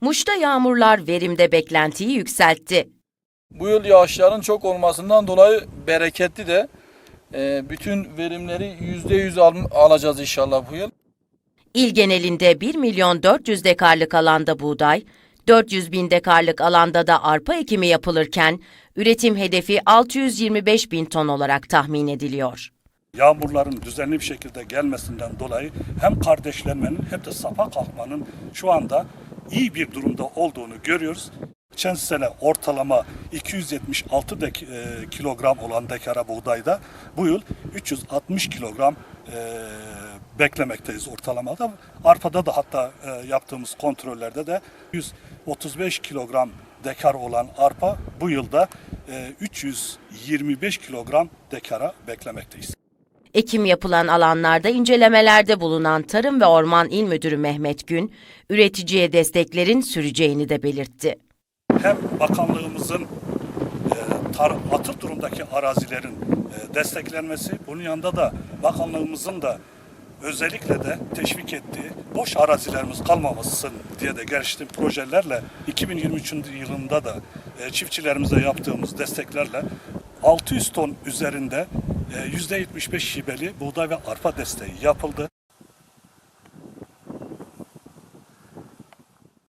Muş'ta yağmurlar verimde beklentiyi yükseltti. Bu yıl yağışların çok olmasından dolayı bereketli de e, bütün verimleri %100 al, alacağız inşallah bu yıl. İl genelinde 1 milyon 400 dekarlık alanda buğday, 400 bin dekarlık alanda da arpa ekimi yapılırken, üretim hedefi 625 bin ton olarak tahmin ediliyor. yağmurların düzenli bir şekilde gelmesinden dolayı hem kardeşlenmenin hem de safa kalkmanın şu anda iyi bir durumda olduğunu görüyoruz. Geçen sene ortalama 276 dek- e, kilogram olan dekara buğdayda bu yıl 360 kilogram e, beklemekteyiz ortalamada. Arpada da hatta e, yaptığımız kontrollerde de 135 kilogram dekar olan arpa bu yılda e, 325 kilogram dekara beklemekteyiz. Ekim yapılan alanlarda incelemelerde bulunan Tarım ve Orman İl Müdürü Mehmet Gün, üreticiye desteklerin süreceğini de belirtti. hem bakanlığımızın e, tar- atıl durumdaki arazilerin e, desteklenmesi, bunun yanında da bakanlığımızın da özellikle de teşvik ettiği boş arazilerimiz kalmamasın diye de geliştirdiği projelerle 2023 yılında da e, çiftçilerimize yaptığımız desteklerle 600 ton üzerinde %75 şibeli buğday ve arpa desteği yapıldı.